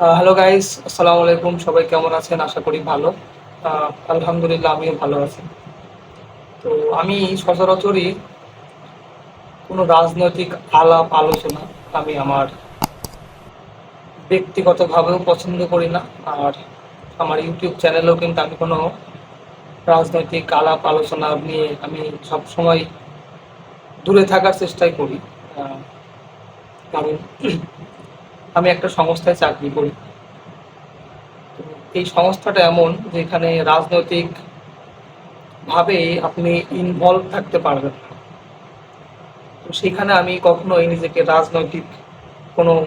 Hello guys আসসালামু আলাইকুম, সবাই কেমন আছেন? আশা করি ভালো। আলহামদুলিল্লাহ, আমিও ভালো আছি। তো আমি সচরাচরই কোনো রাজনৈতিক আলাপ, আলোচনা আমি আমার ব্যক্তিগতভাবেও পছন্দ করি না। আর আমার ইউটিউব চ্যানেলেও কিন্তু আমি কোনো রাজনৈতিক আলাপ, আলোচনা নিয়ে আমি সব সময় দূরে থাকার চেষ্টাই করি। কারণ আমি একটা সংস্থায় চাকরি করি। এই সংস্থাটা এমন যেখানে রাজনৈতিক ভাবে আপনি ইনভলভ থাকতে পারবেন তো সেখানে আমি কখনোই নিজেকে রাজনৈতিক কোনো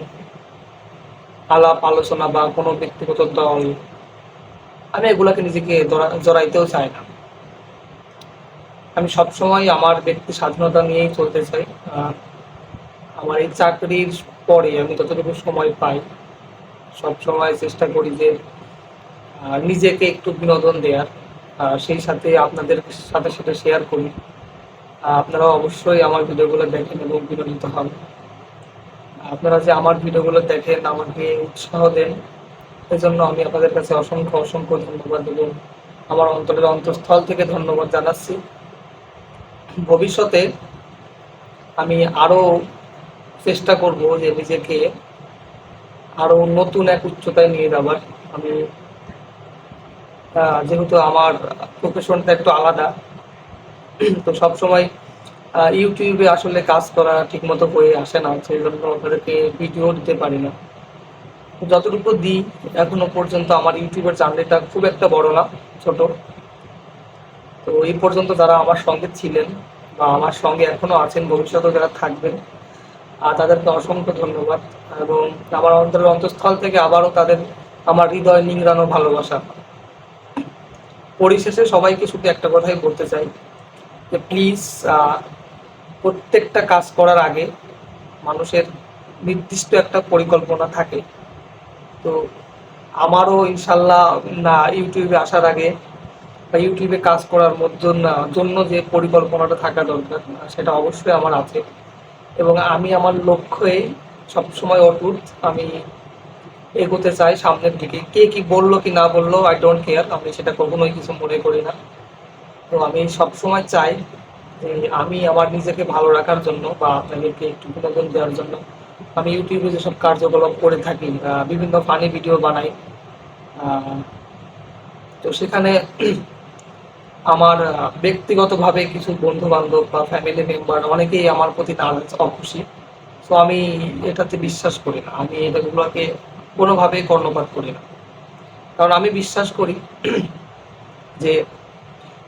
আলাপ আলোচনা বা কোনো ব্যক্তিগত দল, আমি এগুলাকে নিজেকে জড়া- জড়াইতেও চাই না। আমি সবসময় আমার ব্যক্তি স্বাধীনতা নিয়েই চলতে চাই। আমার এই চাকরির পরে আমি যতটুকু সময় পাই, সব সময় চেষ্টা করি যে নিজেকে একটু বিনোদন দেওয়ার সেই সাথে আপনাদের সাথে সাথে শেয়ার করি। আপনারা অবশ্যই আমার ভিডিওগুলো দেখেন এবং বিনোদিত হন। আপনারা যে আমার ভিডিওগুলো দেখেন, আমাকে উৎসাহ দেন, এজন্য আমি আপনাদের কাছে অসংখ্য অসংখ্য ধন্যবাদ এবং আমার অন্তরের অন্তঃস্থল থেকে ধন্যবাদ জানাচ্ছি। ভবিষ্যতে আমি আরও চেষ্টা করব যে নিজেকে আরও নতুন এক উচ্চতায় নিয়ে যাবার। আমি যেহেতু আমার প্রফেশনটা একটু আলাদা, তো সবসময় ইউটিউবে আসলে কাজ করা ঠিকমতো হয়ে আসে না সেই জন্য আপনাদেরকে ভিডিও দিতে পারি না। যতটুকু দিই, এখনও পর্যন্ত আমার ইউটিউবের চ্যানেলটা খুব একটা বড় না, ছোট। তো এই পর্যন্ত যারা আমার সঙ্গে ছিলেন বা আমার সঙ্গে এখনও আছেন, ভবিষ্যতেও যারা থাকবেন তাদেরকে অসংখ্য ধন্যবাদ এবং আমার অন্তরের অন্তঃস্থল থেকে আবারও তাদের আমার হৃদয় নিংড়ানো ভালোবাসা। পরিশেষে সবাইকে শুধু একটা কথাই বলতে চাই যে প্লিজ প্রত্যেকটা কাজ করার আগে মানুষের নির্দিষ্ট একটা পরিকল্পনা থাকে। তো আমারও ইনশাল্লাহ, না, ইউটিউবে আসার আগে বা ইউটিউবে কাজ করার মধ্য জন্য যে পরিকল্পনাটা থাকা দরকার, সেটা অবশ্যই আমার আছে। এবং আমি আমার লক্ষ্যে সবসময় অটুট, আমি এগোতে চাই সামনের দিকে। কে কি বলল কি না বলল আই ডোন্ট কেয়ার আমি সেটা কখনোই কিছু মনে করি না। তো আমি সবসময় চাই যে আমি আমার নিজেকে ভালো রাখার জন্য বা আপনাদেরকে একটু বিনোদন দেওয়ার জন্য। আমি ইউটিউবে যেসব কার্যকলাপ করে থাকি বিভিন্ন ফানি ভিডিও বানাই। তো সেখানে আমার ব্যক্তিগতভাবে কিছু বন্ধু বান্ধব বা ফ্যামিলি মেম্বার অনেকেই আমার প্রতি নারাজ অখুশি। তো আমি এটাতে বিশ্বাস করি না। আমি এটাগুলোকে কোনোভাবেই কর্ণপাত করি না। কারণ আমি বিশ্বাস করি যে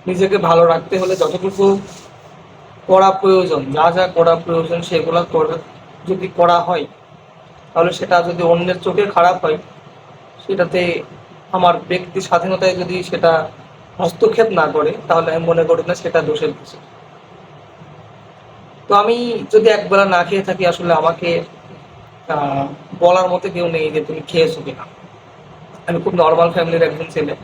নিজেকে ভালো রাখতে হলে যতটুকু করা প্রয়োজন, যা যা করা প্রয়োজন সেগুলো যদি করা হয়, তাহলে সেটা যদি অন্যের চোখে খারাপ হয়, সেটাতে আমার ব্যক্তি স্বাধীনতায় যদি সেটা হস্তক্ষেপ না করে, তাহলে আমি মনে করি না সেটা দোষের কিছু তো আমি যদি একবেলা না খেয়ে থাকি, আসলে আমাকে বলার মতো কেউ নেই যে তুমি খেয়েছো কিনা। আমি খুব নর্মাল ফ্যামিলির একজন ছেলে।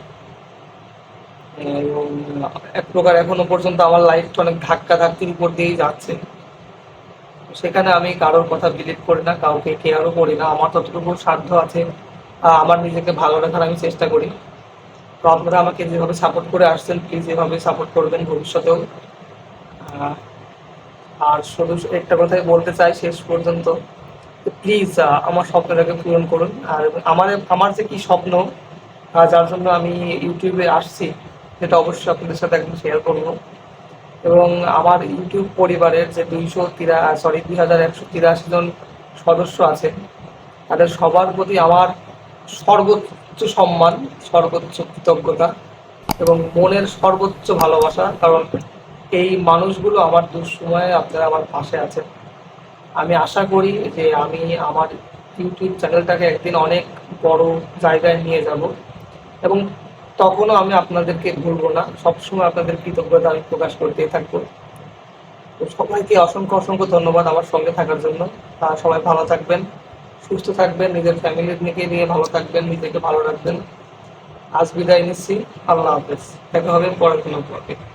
এক প্রকার এখনও পর্যন্ত আমার লাইফটা অনেক ধাক্কা ধাক্কির উপর দিয়েই যাচ্ছে। সেখানে আমি কারোর কথা বিলিভ করি না, কাউকে কেয়ারও করি না। আমার ততটুকু সাধ্য আছে আমার নিজেকে ভালো রাখার আমি চেষ্টা করি। তো আপনারা আমাকে যেভাবে সাপোর্ট করে আসছেন প্লিজ এভাবে সাপোর্ট করবেন ভবিষ্যতেও। আর শুধু একটা কথাই বলতে চাই, শেষ পর্যন্ত প্লিজ আমার স্বপ্নটাকে পূরণ করুন। আর আমার আমার যে কি স্বপ্ন যার জন্য আমি ইউটিউবে আসছি, সেটা অবশ্যই আপনাদের সাথে একদম শেয়ার করব। এবং আমার ইউটিউব পরিবারের যে দুইশো তিরা সরি দুই হাজার একশো তিরাশি জন সদস্য আছে, তাদের সবার প্রতি আমার সর্বোচ্চ সম্মান, সর্বোচ্চ কৃতজ্ঞতা এবং মনের সর্বোচ্চ ভালোবাসা, কারণ এই মানুষগুলো আমার দুঃসময়ে আপনারা আমার পাশে আছেন। আমি আশা করি যে আমি আমার ইউটিউব চ্যানেলটাকে একদিন অনেক বড় জায়গায় নিয়ে যাব এবং তখনও আমি আপনাদেরকে ভুলবো না। সবসময় আপনাদের কৃতজ্ঞতা আমি প্রকাশ করতেই থাকব। তো সবাইকে অসংখ্য অসংখ্য ধন্যবাদ আমার সঙ্গে থাকার জন্য। সবাই ভালো থাকবেন। সুস্থ থাকবেন, নিজের ফ্যামিলির নিকে নিয়ে ভালো থাকবেন, নিজেকে ভালো রাখবেন। আজ বিদায় নিচ্ছি। আল্লাহ হাফেজ। দেখা হবে পরের কোনো পর্বে